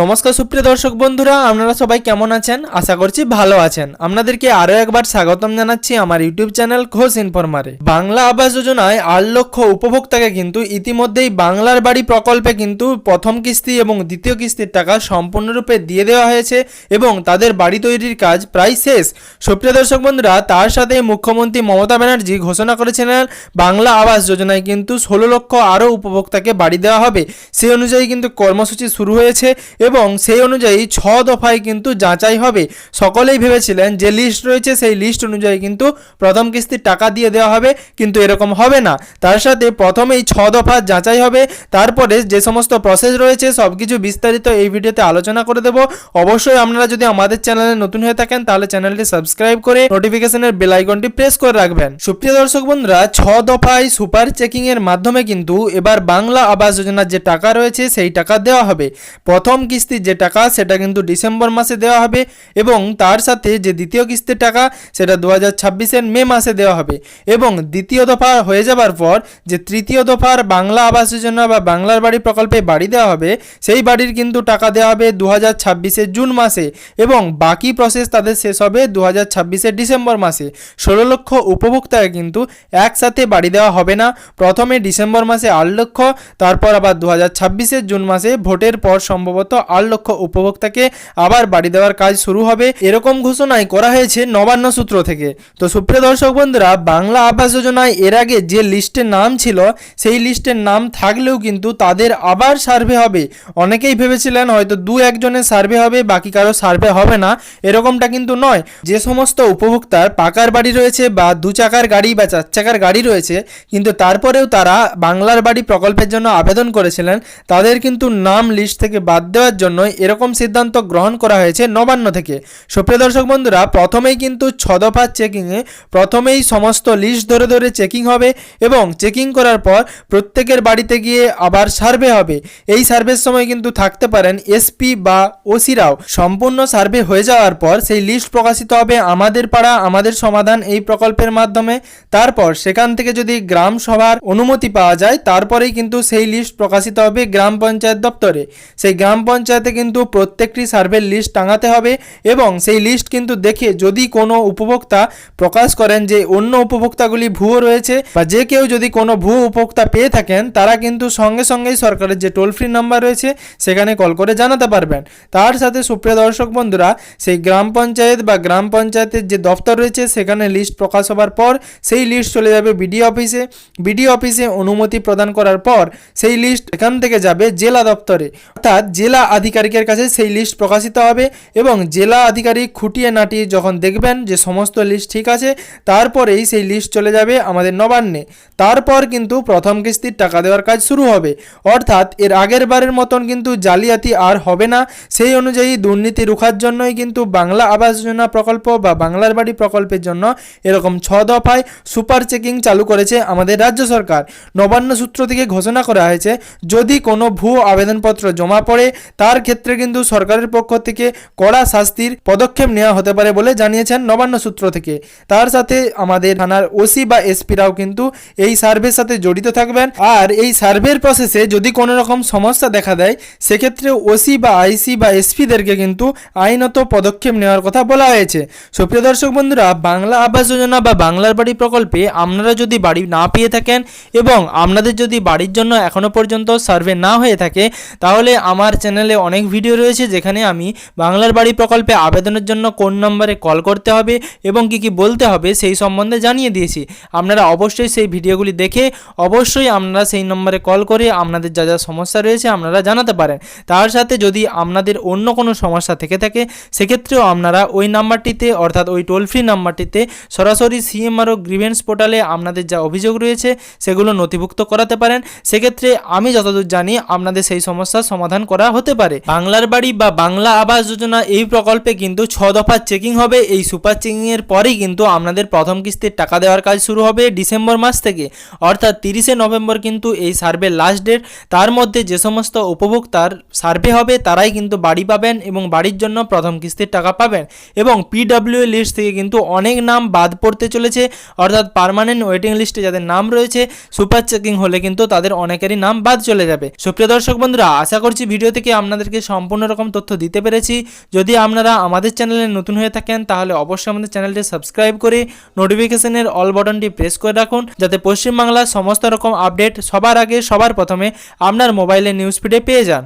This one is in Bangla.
নমস্কার সুপ্রিয় দর্শক বন্ধুরা, আপনারা সবাই কেমন আছেন? আশা করছি ভালো আছেন। আপনাদেরকে আরও একবার স্বাগতম জানাচ্ছি আমার ইউটিউব চ্যানেল ঘোষ ইনফরমারে। বাংলা আবাস যোজনায় আট লক্ষ উপভোক্তাকে কিন্তু ইতিমধ্যেই বাংলার বাড়ি প্রকল্পে কিন্তু প্রথম কিস্তি এবং দ্বিতীয় কিস্তির টাকা সম্পূর্ণরূপে দিয়ে দেওয়া হয়েছে এবং তাদের বাড়ি তৈরির কাজ প্রায় শেষ। সুপ্রিয় দর্শক বন্ধুরা, তার সাথে মুখ্যমন্ত্রী মমতা ব্যানার্জি ঘোষণা করেছিলেন, বাংলা আবাস যোজনায় কিন্তু ষোলো লক্ষ আরও উপভোক্তাকে বাড়ি দেওয়া হবে। সেই অনুযায়ী কিন্তু কর্মসূচি শুরু হয়েছে এবং সেই অনুযায়ী ছ দফায় কিন্তু যাচাই হবে। সকলেই ভেবেছিলেন যে লিস্ট রয়েছে, সেই লিস্ট অনুযায়ী কিন্তু প্রথম কিস্তির টাকা দিয়ে দেওয়া হবে, কিন্তু এরকম হবে না। তার সাথে প্রথমেই ছ দফা যাচাই হবে, তারপরে যে সমস্ত প্রসেস রয়েছে সব কিছু বিস্তারিত এই ভিডিওতে আলোচনা করে দেব। অবশ্যই আপনারা যদি আমাদের চ্যানেলে নতুন হয়ে থাকেন, তাহলে চ্যানেলটি সাবস্ক্রাইব করে নোটিফিকেশনের বেল আইকনটি প্রেস করে রাখবেন। সুপ্রিয় দর্শক বন্ধুরা, ছ দফায় সুপার চেকিং এর মাধ্যমে কিন্তু এবার বাংলা আবাস যোজনার যে টাকা রয়েছে, সেই টাকা দেওয়া হবে। প্রথম কিস্তির যে টাকা, সেটা কিন্তু ডিসেম্বর মাসে দেওয়া হবে এবং তার সাথে যে দ্বিতীয় কিস্তির টাকা, সেটা দু হাজার ছাব্বিশের মে মাসে দেওয়া হবে। এবং দ্বিতীয় দফা হয়ে যাবার পর যে তৃতীয় দফার বাংলা আবাস যোজনা বা বাংলার বাড়ি প্রকল্পে বাড়ি দেওয়া হবে, সেই বাড়ির কিন্তু টাকা দেওয়া হবে দু হাজার ছাব্বিশের জুন মাসে এবং বাকি প্রসেস তাদের শেষ হবে দু হাজার ছাব্বিশের ডিসেম্বর মাসে। ষোলো লক্ষ উপভোক্তাকে কিন্তু একসাথে বাড়ি দেওয়া হবে না। প্রথমে ডিসেম্বর মাসে আট লক্ষ, তারপর আবার দু হাজার ছাব্বিশের জুন মাসে ভোটের পর সম্ভবত আট লক্ষ উপভোক্তাকে আবার বাড়ি দেওয়ার কাজ শুরু হবে। এরকম ঘোষণাই করা হয়েছে নবান্ন সূত্র থেকে। তো সুপ্রিয় দর্শক বন্ধুরা, বাংলা আবাস যোজনায় এর আগে যে লিস্টের নাম ছিল, সেই লিস্টের নাম থাকলেও কিন্তু তাদের আবার সার্ভে হবে। অনেকেই ভেবেছিলেন হয়তো দু একজনের সার্ভে হবে, বাকি কারও সার্ভে হবে না। এরকমটা কিন্তু নয়। যে সমস্ত উপভোক্তার পাকার বাড়ি রয়েছে বা দু চাকার গাড়ি বা চার চাকার গাড়ি রয়েছে, কিন্তু তারপরেও তারা বাংলার বাড়ি প্রকল্পের জন্য আবেদন করেছিলেন, তাদের কিন্তু নাম লিস্ট থেকে বাদ দেওয়ার জন্য এরকম সিদ্ধান্ত গ্রহণ করা হয়েছে নবান্ন থেকে। সুপ্রিয় দর্শক বন্ধুরা, প্রথমেই কিন্তু ছদফার চেকিংয়ে প্রথমেই সমস্ত লিস্ট ধরে ধরে চেকিং হবে এবং চেকিং করার পর প্রত্যেকের বাড়িতে গিয়ে আবার সার্ভে হবে। এই সার্ভের সময় কিন্তু থাকতে পারেন এসপি বা ওসিরাও সম্পূর্ণ সার্ভে হয়ে যাওয়ার পর সেই লিস্ট প্রকাশিত হবে আমাদের পাড়া, আমাদের সমাধান এই প্রকল্পের মাধ্যমে। তারপর সেখান থেকে যদি গ্রাম সভার অনুমতি পাওয়া যায়, তারপরেই কিন্তু সেই লিস্ট প্রকাশিত হবে গ্রাম পঞ্চায়েত দপ্তরে। সেই গ্রাম পঞ্চায়েতে কিন্তু প্রত্যেকটি সার্ভের লিস্ট টাঙাতে হবে এবং সেই লিস্ট কিন্তু দেখে যদি কোনো উপভোক্তা প্রকাশ করেন যে অন্য উপভোক্তাগুলি ভুয়ো রয়েছে বা যে কেউ যদি কোনো ভুয়ো উপভোক্তা পেয়ে থাকেন, তারা কিন্তু সঙ্গে সঙ্গেই সরকারের যে টোল ফ্রি নাম্বার রয়েছে সেখানে কল করে জানাতে পারবেন। তার সাথে সুপ্রিয় দর্শক বন্ধুরা, সেই গ্রাম পঞ্চায়েত বা গ্রাম পঞ্চায়েতের যে দপ্তর রয়েছে, সেখানে লিস্ট প্রকাশ হবার পর সেই লিস্ট চলে যাবে বিডিও অফিসে বিডিও অফিসে অনুমতি প্রদান করার পর সেই লিস্ট এখান থেকে যাবে জেলা দপ্তরে। অর্থাৎ জেলা আধিকারিকের কাছে সেই লিস্ট প্রকাশিত হবে এবং জেলা আধিকারিক খুঁটিয়ে নাটিয়ে যখন দেখবেন যে সমস্ত লিস্ট ঠিক আছে, তারপরেই সেই লিস্ট চলে যাবে আমাদের নবান্নে। তারপর কিন্তু প্রথম কিস্তির টাকা দেওয়ার কাজ শুরু হবে। অর্থাৎ এর আগের বারের মতন কিন্তু জালিয়াতি আর হবে না। সেই অনুযায়ী দুর্নীতি রুখার জন্যই কিন্তু বাংলা আবাস যোজনা প্রকল্প বা বাংলার বাড়ি প্রকল্পের জন্য এরকম ছ দফায় সুপার চেকিং চালু করেছে আমাদের রাজ্য সরকার। নবান্ন সূত্র থেকে ঘোষণা করা হয়েছে, যদি কোনো ভুয়ো আবেদনপত্র জমা পড়ে তার ক্ষেত্রে কিন্তু সরকারের পক্ষ থেকে কড়া শাস্তির পদক্ষেপ নেওয়া হতে পারে বলে জানিয়েছেন নবান্ন সূত্র থেকে। তার সাথে আমাদের থানার ওসি বা এসপিরাও কিন্তু এই সার্ভের সাথে জড়িত থাকবেন। আর এই সার্ভের প্রসেসে যদি কোনো রকম সমস্যা দেখা দেয়, সেক্ষেত্রে ওসি বা আইসি বা এসপিদেরকে কিন্তু আইনত পদক্ষেপ নেওয়ার কথা বলা হয়েছে। সুপ্রিয় দর্শক বন্ধুরা, বাংলা আবাস যোজনা বা বাংলার বাড়ি প্রকল্পে আপনারা যদি বাড়ি না পেয়ে থাকেন এবং আপনাদের যদি বাড়ির জন্য এখনও পর্যন্ত সার্ভে না হয়ে থাকে, তাহলে আমার চ্যানেলে অনেক ভিডিও রয়েছে যেখানে আমি বাংলার বাড়ি প্রকল্পে আবেদনের জন্য কোন নম্বরে কল করতে হবে এবং কি কি বলতে হবে সেই সম্বন্ধে জানিয়ে দিয়েছি। আপনারা অবশ্যই সেই ভিডিওগুলি দেখে অবশ্যই আপনারা সেই নম্বরে কল করে আপনাদের যা যা সমস্যা রয়েছে আপনারা জানাতে পারেন। তার সাথে যদি আপনাদের অন্য কোনো সমস্যা থেকে থাকে, সেক্ষেত্রেও আপনারা ওই নাম্বারটিতে অর্থাৎ ওই টোল ফ্রি নাম্বারটিতে সরাসরি সিএমআরও গ্রিভেন্স পোর্টালে আপনাদের যা অভিযোগ রয়েছে, সেগুলো নথিভুক্ত করাতে পারেন। সেক্ষেত্রে আমি যতদূর জানি আপনাদের সেই সমস্যার সমাধান করা হতে পারে। বাংলার বাড়ি বা বাংলা আবাস যোজনা এই প্রকল্পে কিন্তু ছ দফা চেকিং হবে। এই সুপার চেকিংয়ের পরেই কিন্তু আপনাদের প্রথম কিস্তির টাকা দেওয়ার কাজ শুরু হবে ডিসেম্বর মাস থেকে। অর্থাৎ তিরিশে নভেম্বর কিন্তু এই সার্ভে লাস্ট ডেট তার মধ্যে যে সমস্ত উপভোক্তার সার্ভে হবে, তারাই কিন্তু বাড়ি পাবেন এবং বাড়ির জন্য প্রথম কিস্তির টাকা পাবেন। এবং পিডব্লিউ লিস্ট থেকে কিন্তু অনেক নাম বাদ পড়তে চলেছে। অর্থাৎ পার্মানেন্ট ওয়েটিং লিস্টে যাদের নাম রয়েছে, সুপার চেকিং হলে কিন্তু তাদের অনেকেরই নাম বাদ চলে যাবে। সুপ্রিয় দর্শক বন্ধুরা, আশা করছি ভিডিও থেকে আপনাদেরকে সম্পূর্ণ রকম তথ্য দিতে পেরেছি। যদি আপনারা আমাদের চ্যানেলে নতুন হয়ে থাকেন, তাহলে অবশ্যই আমাদের চ্যানেলটি সাবস্ক্রাইব করে নোটিফিকেশনের অল বাটনটি প্রেস করে রাখুন, যাতে পশ্চিমবাংলার সমস্ত রকম আপডেট সবার আগে, সবার প্রথমে আপনার মোবাইলে নিউজ ফিডে পেয়ে যান।